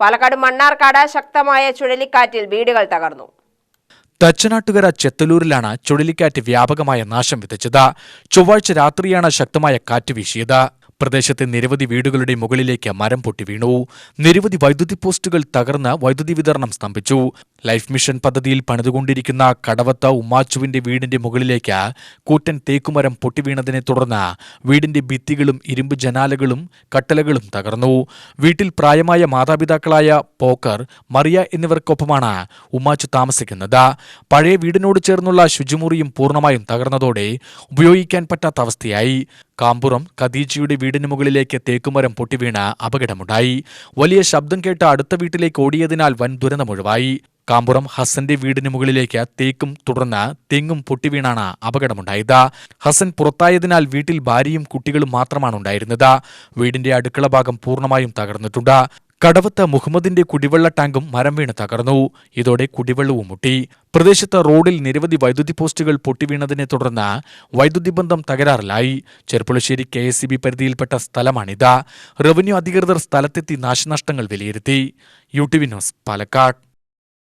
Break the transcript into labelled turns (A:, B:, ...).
A: പാലക്കാട് മണ്ണാർക്കാട് ശക്തമായ ചുഴലിക്കാറ്റിൽ വീടുകൾ തകർന്നു.
B: തച്ചനാട്ടുകര ചെത്തലൂരിലാണ് ചുഴലിക്കാറ്റ് വ്യാപകമായ നാശം വിതച്ചത്. ചൊവ്വാഴ്ച രാത്രിയാണ് ശക്തമായ കാറ്റ് വീശിയത്. പ്രദേശത്തെ നിരവധി വീടുകളുടെ മുകളിലേക്ക് മരം പൊട്ടി വീണു. നിരവധി വൈദ്യുതി പോസ്റ്റുകൾ തകർന്ന് വൈദ്യുതി വിതരണം സ്തംഭിച്ചു. ലൈഫ് മിഷൻ പദ്ധതിയിൽ പണിതുകൊണ്ടിരിക്കുന്ന കടവത്ത ഉമ്മാച്ചുവിന്റെ വീടിന്റെ മുകളിലേക്ക് കൂറ്റൻ തേക്കുമരം പൊട്ടിവീണതിനെ തുടർന്ന് വീടിന്റെ ഭിത്തികളും ഇരുമ്പ് ജനാലകളും കട്ടലകളും തകർന്നു. വീട്ടിൽ പ്രായമായ മാതാപിതാക്കളായ പോക്കർ മറിയ എന്നിവർക്കൊപ്പമാണ് ഉമ്മാച്ചു താമസിക്കുന്നത്. പഴയ വീടിനോട് ചേർന്നുള്ള ശുചിമുറിയും പൂർണമായും തകർന്നതോടെ ഉപയോഗിക്കാൻ പറ്റാത്ത അവസ്ഥയായി. കാമ്പുറം ഖദീജയുടെ വീടിന് മുകളിലേക്ക് തേക്കുമരം പൊട്ടിവീണ് അപകടമുണ്ടായി. വലിയ ശബ്ദം കേട്ട് അടുത്ത വീട്ടിലേക്ക് ഓടിയതിനാൽ വൻ ദുരന്തമൊഴിവായി കാമ്പുറം ഹസന്റെ വീടിന് മുകളിലേക്ക് തേക്കും തുടർന്ന് തെങ്ങും പൊട്ടിവീണാണ് അപകടമുണ്ടായത്. ഹസൻ പുറത്തായതിനാൽ വീട്ടിൽ ഭാര്യയും കുട്ടികളും മാത്രമാണ് ഉണ്ടായിരുന്നത്. വീടിന്റെ അടുക്കള ഭാഗം പൂർണമായും തകർന്നിട്ടുണ്ട്. കടവത്ത് മുഹമ്മദിന്റെ കുടിവെള്ള ടാങ്കും മരം വീണ് തകർന്നു. ഇതോടെ കുടിവെള്ളവും മുട്ടി. പ്രദേശത്ത് റോഡിൽ നിരവധി വൈദ്യുതി പോസ്റ്റുകൾ പൊട്ടിവീണതിനെ തുടർന്ന് വൈദ്യുതി ബന്ധം തകരാറിലായി. ചെർപ്പുളശ്ശേരി കെ എസ് പരിധിയിൽപ്പെട്ട സ്ഥലമാണിത്. റവന്യൂ അധികൃതർ സ്ഥലത്തെത്തി നാശനഷ്ടങ്ങൾ വിലയിരുത്തി. U T V news Palakkad.